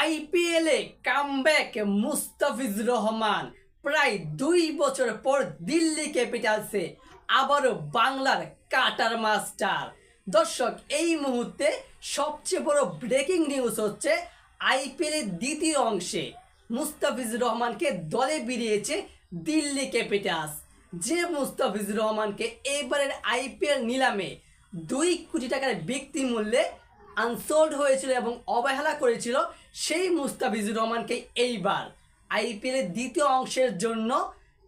আইপিএলে কামব্যাক মুস্তাফিজুর রহমান। প্রায় দুই বছর পর দিল্লি ক্যাপিটালসে আবারও বাংলার কাটার মাস্টার। দর্শক, এই মুহূর্তে সবচেয়ে বড় ব্রেকিং নিউজ হচ্ছে আইপিএলের দ্বিতীয় অংশে। মুস্তাফিজুর রহমানকে দলে বেরিয়েছে দিল্লি ক্যাপিটালস যে মুস্তাফিজুর রহমানকে এবারের আইপিএল নিলামে দুই কোটি টাকার ব্যক্তি মূল্যে আনসোল্ড হয়েছিল এবং অবহেলা করেছিল সেই মুস্তাফিজুর রহমানকে এইবার আইপিএলের দ্বিতীয় অংশের জন্য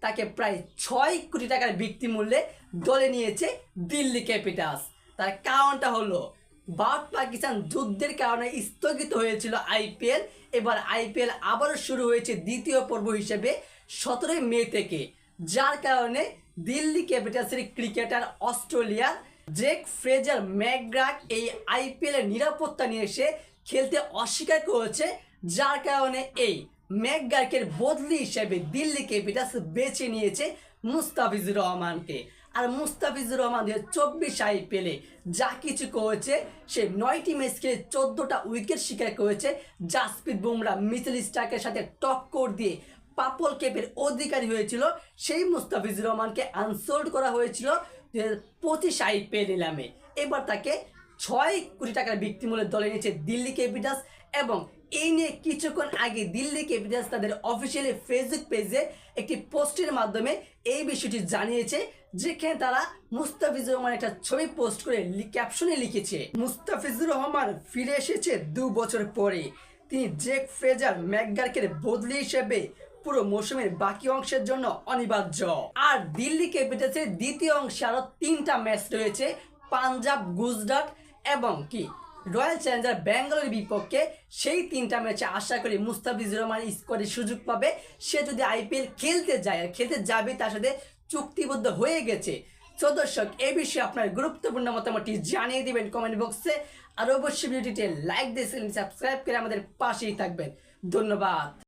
তাকে প্রায় ছয় কোটি টাকার ব্যক্তি মূল্যে দলে নিয়েছে দিল্লি ক্যাপিটালস। তার কারণটা হলো, ভারত পাকিস্তান যুদ্ধের কারণে স্থগিত হয়েছিল আইপিএল। এবার আইপিএল আবারও শুরু হয়েছে দ্বিতীয় পর্ব হিসেবে সতেরোই মে থেকে, যার কারণে দিল্লি ক্যাপিটালসের ক্রিকেটার অস্ট্রেলিয়ার জেক ফ্রেজার ম্যাকগ্রাক এই আইপিএল এর নিরাপত্তা নিয়ে এসে খেলতে অস্বীকার করেছে, যার কারণে এই ম্যাকগার্কের বদলি হিসেবে দিল্লি ক্যাপিটালস বেছে নিয়েছে মুস্তাফিজুর রহমানকে। আর মুস্তাফিজুর রহমান দু চব্বিশ আইপিএলে যা কিছু করেছে, সে নয়টি ম্যাচ খেলে চোদ্দোটা উইকেট শিকার করেছে। জাসপ্রীত বুমরা, মিচেল স্টার্কের সাথে টক্কর দিয়ে পাপল কেপের অধিকারী হয়েছিল। সেই মুস্তাফিজুর রহমানকে আনসোল্ড করা হয়েছিল দু হাজার পঁচিশ আইপিএল নিলামে এবার তাকে ছয় কোটি টাকার বিক্রিমূল্যে দলে নিয়েছে দিল্লি ক্যাপিটালস এবং এই নিয়ে কিছুক্ষণ আগে দিল্লি ক্যাপিটালস তাদের অফিসিয়ালি ফেসবুক পেজে একটি পোস্টের মাধ্যমে এই বিষয়টি জানিয়েছে, যেখানে তারা মুস্তাফিজুর রহমান একটা ছবি পোস্ট করে ক্যাপশনে লিখেছে মুস্তাফিজুর রহমান ফিরে এসেছে দু বছর পরে। তিনি জেক ফ্রেজার ম্যাকগার্কের বদলি হিসেবে পুরো মৌসুমের বাকি অংশের জন্য অনিবার্য। আর দিল্লি ক্যাপিটালসের দ্বিতীয় অংশে আরও তিনটা ম্যাচ রয়েছে, পাঞ্জাব, গুজরাট এবং কি, রয়্যাল চ্যালেঞ্জার ব্যাঙ্গালোর বিপক্ষে। সেই তিনটা ম্যাচে আশা করি মুস্তাফিজুর রহমান স্কোয়াডে সুযোগ পাবে। সে যদি আইপিএল খেলতে যায়, আর খেলতে যাবে তার সাথে চুক্তিবদ্ধ হয়ে গেছে। তো দর্শক, এ বিষয়ে আপনার গুরুত্বপূর্ণ মতামতটি জানিয়ে দিবেন কমেন্ট বক্সে আর অবশ্যই ভিডিওটিতে লাইক দিয়ে সাবস্ক্রাইব করে আমাদের পাশেই থাকবেন। ধন্যবাদ।